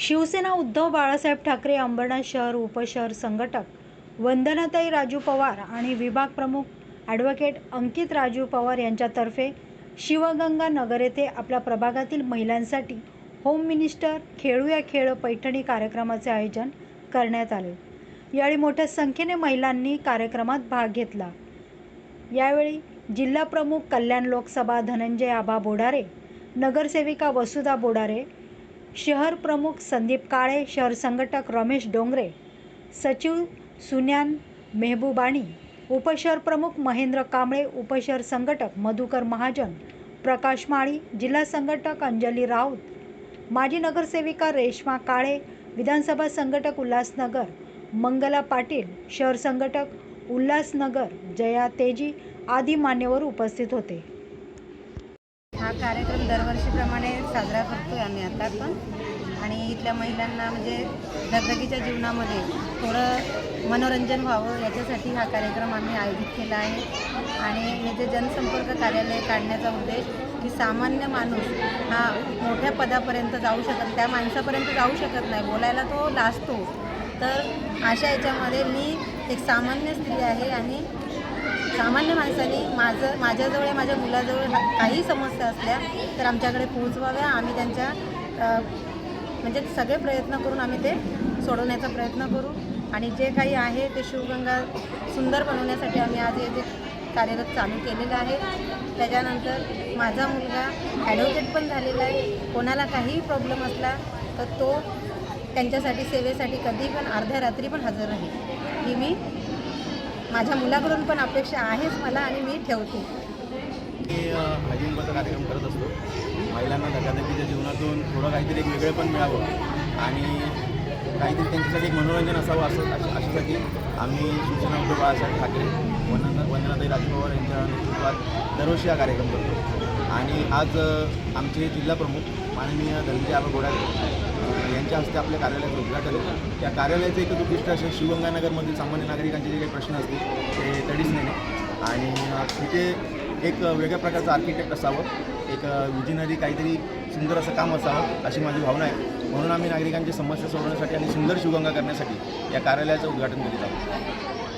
शिवसेना उद्धव बाळासाहेब ठाकरे अंबरनाथ शहर उपशहर संघटक वंदनाताई राजू पवार आणि विभाग प्रमुख ॲडव्होकेट अंकित राजू पवार यांच्यातर्फे शिवगंगा नगर येथे आपल्या प्रभागातील महिलांसाठी होम मिनिस्टर खेळूया खेळ पैठणी कार्यक्रमाचे आयोजन करण्यात आले. यावेळी मोठ्या संख्येने महिलांनी कार्यक्रमात भाग घेतला. यावेळी जिल्हा प्रमुख कल्याण लोकसभा धनंजय आबा बोडारे नगरसेविका वसुधा बोडारे शहर प्रमुख संदीप काळे शहर संघटक रमेश डोंगरे सचिव सुन्यान मेहबूबाणी उपशहर प्रमुख महेंद्र कांबळे उपशहर संघटक मधुकर महाजन प्रकाश माळी जिल्हा संघटक अंजली राऊत माजी नगरसेविका रेश्मा काळे विधानसभा संघटक उल्हासनगर मंगला पाटील शहर संघटक उल्हासनगर जया तेजी आदी मान्यवर उपस्थित होते. हा कार्यक्रम दरवर्षीप्रमाणे साजरा करतो आहे आम्ही आता पण. आणि इथल्या महिलांना म्हणजे धगधगीच्या जीवनामध्ये थोडं मनोरंजन व्हावं याच्यासाठी हा कार्यक्रम आम्ही आयोजित केला आहे. आणि हे जे जनसंपर्क कार्यालय काढण्याचा उद्देश की सामान्य माणूस हा मोठ्या पदापर्यंत जाऊ शकत त्या माणसापर्यंत जाऊ शकत नाही बोलायला तो लाजतो. तर अशा याच्यामध्ये मी एक सामान्य स्त्री आहे आणि सामान्य माणसाने माझं माझ्याजवळ माझ्या मुलाजवळ काही समस्या असल्या तर आमच्याकडे पोहोचवाव्या. आम्ही त्यांच्या म्हणजे सगळे प्रयत्न करून आम्ही ते सोडवण्याचा प्रयत्न करू. आणि जे काही आहे ते शिवगंगा सुंदर बनवण्यासाठी आम्ही आज हे जे कार्यरत चालू केलेलं आहे त्याच्यानंतर माझा मुलगा ॲडव्होकेट पण झालेला आहे. कोणाला काहीही प्रॉब्लेम असला तर तो त्यांच्यासाठी सेवेसाठी कधी पण अर्ध्या रात्री पण हजर राहील. ही मी माझ्या मुलाकडून पण अपेक्षा आहेच मला आणि मी ठेवते. मी अ, कार्यक्रम करत असतो. महिलांना धकाधकीच्या जीवनातून थोडं काहीतरी एक वेगळं पण मिळावं आणि काहीतरी त्यांच्यासाठी एक मनोरंजन असावं असं अशासाठी आम्ही सूचना उद्योग बाळासाहेब ठाकरे वंदना वंदनाताई राजपवार यांच्या नेतृत्वात दरवर्षी हा कार्यक्रम करतो. आणि आज आमचे जिल्हाप्रमुख माननीय धनंजय आबा यांच्या हस्ते आपल्या कार्यालयाचं उद्घाटन त्या कार्यालयाचं एकच उद्दिष्ट असे शिवगंगानगरमधील सामान्य नागरिकांचे जे काही प्रश्न असतील ते तडीस नेणे. आणि तिथे एक वेगळ्या प्रकारचं आर्किटेक्ट असावं एक विजिनरी काहीतरी सुंदर असं काम असावं अशी माझी भावना आहे. म्हणून आम्ही नागरिकांची समस्या सोडवण्यासाठी आणि सुंदर शिवगंगा करण्यासाठी या कार्यालयाचं उद्घाटन करीत आहोत.